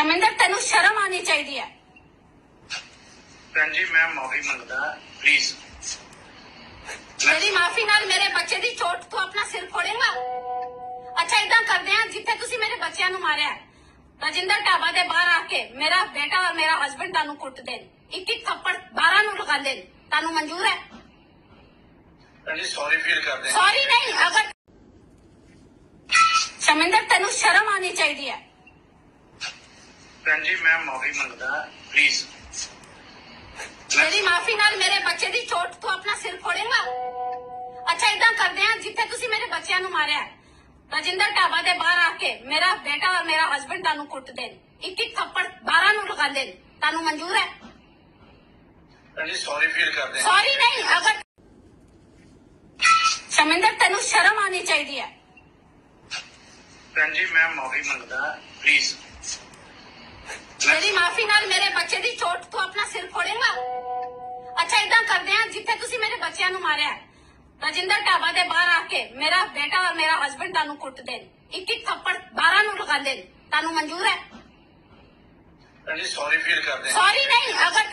ਸ਼ਮਿੰਦਰ ਤੈਨੂੰ ਸ਼ਰਮ ਆਣੀ ਚਾਹੀਦੀ ਹੈ। ਭੈਣ ਜੀ ਮੈਂ ਮਾਫੀ ਮੰਗਦਾ ਪਲੀਜ਼ ਮੇਰੀ ਮਾਫੀ ਨਾਲ ਮੇਰੇ ਬੱਚੇ ਦੀ ਚੋਟ ਤੂੰ ਆਪਣਾ ਸਿਰ ਫੋੜੇਗਾ। ਅੱਛਾ ਇਦਾਂ ਕਰਦੇ ਆ ਜਿੱਥੇ ਤੁਸੀਂ ਮੇਰੇ ਬੱਚਿਆਂ ਨੂੰ ਮਾਰਿਆ ਰਾਜਿੰਦਰ ਢਾਬਾ ਦੇ ਬਾਹਰ ਆ ਕੇ ਮੇਰਾ ਬੇਟਾ ਔਰ ਮੇਰਾ ਹਸਬੰਡ ਤੁਹਾਨੂੰ ਕੁੱਟ ਦੇਣ ਇੱਕ ਇੱਕ ਥੱਪੜ 12 ਨੂੰ ਲਗਾ ਦੇਣ ਤੁਹਾਨੂੰ ਮਨਜ਼ੂਰ ਹੈ? ਭੈਣ ਜੀ ਸੌਰੀ ਫੀਲ ਕਰਦੇ ਹਾਂ। ਸੌਰੀ ਨਹੀਂ ਅਗਰ ਸ਼ਮਿੰਦਰ ਤੈਨੂੰ ਸ਼ਰਮ ਆਣੀ ਚਾਹੀਦੀ ਹੈ। ਭੈਣ ਜੀ ਮੈਂ ਮਾਫੀ ਮੰਗਦਾ ਪਲੀਜ਼ ਮੇਰੀ ਮਾਫੀ ਨਾਲ ਮੇਰੇ ਬੱਚੇ ਦੀ ਚੋਟ ਤੂੰ ਆਪਣਾ ਸਿਰ ਫੋੜੇਗਾ ਅੱਛਾ ਇਦਾਂ ਕਰਦੇ ਆ ਜਿੱਥੇ ਤੁਸੀਂ ਮੇਰੇ ਬੱਚਿਆਂ ਨੂੰ ਮਾਰਿਆ। ਰਾਜਿੰਦਰ ਢਾਬਾ ਦੇ ਬਾਹਰ ਆ ਕੇ ਮੇਰਾ ਬੇਟਾ ਔਰ ਮੇਰਾ ਹਸਬੰਡ ਤੁਹਾਨੂੰ ਕੁੱਟ ਦੇਣ ਇੱਕ ਇੱਕ ਥੱਪੜ 12 ਨੂੰ ਲਗਾ ਦੇਣ ਤੁਹਾਨੂੰ ਮਨਜ਼ੂਰ ਹੈ? ਭੈਣ ਜੀ ਸੌਰੀ ਫੀਲ ਕਰਦੇ ਹਾਂ ਸੌਰੀ ਨਹੀਂ ਅਗਰ ਸ਼ਮਿੰਦਰ ਤੈਨੂੰ ਸ਼ਰਮ ਆਣੀ ਚਾਹੀਦੀ ਹੈ। ਭੈਣ ਜੀ ਮੈਂ ਮਾਫੀ ਮੰਗਦਾ ਪਲੀਜ਼ ਮੇਰੀ ਮਾਫੀ ਨਾਲ ਮੇਰੇ ਬੱਚੇ ਦੀ ਚੋਟ ਤੂੰ ਫੋੜੇਗਾ ਅੱਛਾ ਇਦਾਂ ਕਰਦੇ ਆ ਜਿੱਥੇ ਤੁਸੀਂ ਮੇਰੇ ਬੱਚਿਆਂ ਨੂੰ ਮਾਰਿਆ ਰਾਜਿੰਦਰ ਢਾਬਾ ਦੇ ਬਾਹਰ ਆ ਕੇ ਮੇਰਾ ਬੇਟਾ ਔਰ ਮੇਰਾ ਹਸਬੰਡ ਤੁਹਾਨੂੰ ਕੁੱਟ ਦੇਣ ਇੱਕ ਇੱਕ ਥੱਪੜ 12 ਨੂੰ ਲਗਾ ਦੇਣ ਤੁਹਾਨੂੰ ਮਨਜ਼ੂਰ ਹੈ? ਸੌਰੀ ਫੀਲ ਕਰਦੇ ਸੌਰੀ ਨਹੀਂ ਅਗਰ